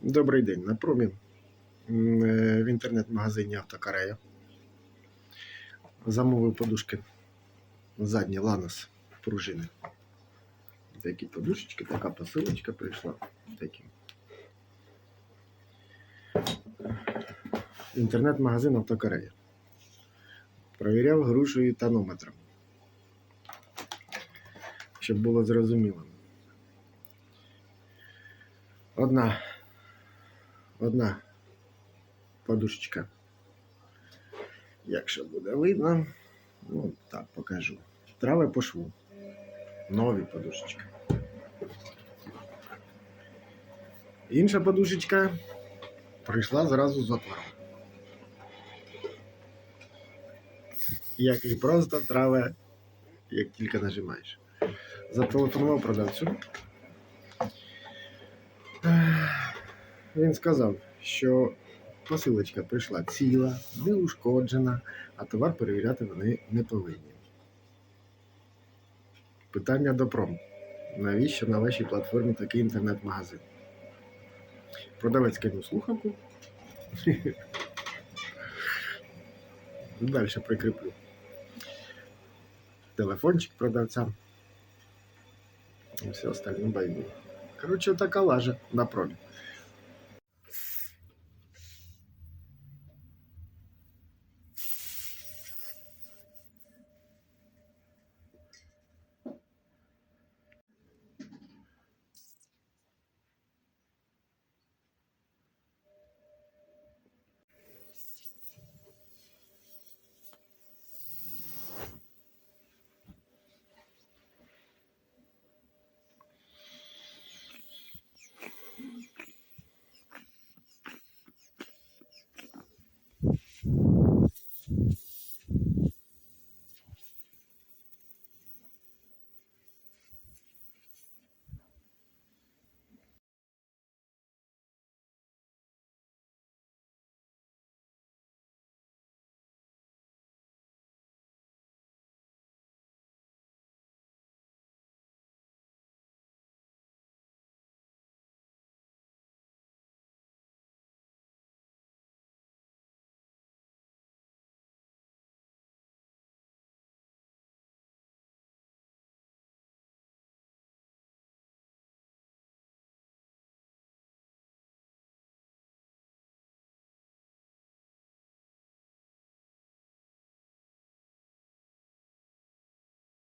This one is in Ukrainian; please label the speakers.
Speaker 1: Добрий день. На промі е, в інтернет-магазині Автокарея. Замовив подушки задні Ланос пружини. Такі подушечки, така посилочка прийшла. Такі. Інтернет-магазин Автокарея. Провіряв грушею тонометром. Щоб було зрозуміло. Одна одна подушечка. Якщо буде видно, ну так покажу. Трави по шву. Нові подушечки. Інша подушечка прийшла зразу з отвором. Який просто траве, як тільки нажимаєш. Зателефонував продавцю. Він сказав, що посилочка прийшла ціла, не ушкоджена, а товар перевіряти вони не повинні. Питання до пром. Навіщо на вашій платформі такий інтернет-магазин? Продавець кинув слухавку. Далі прикріплю. Телефончик продавця. Все остальне байду. Коротше, така лажа на промі.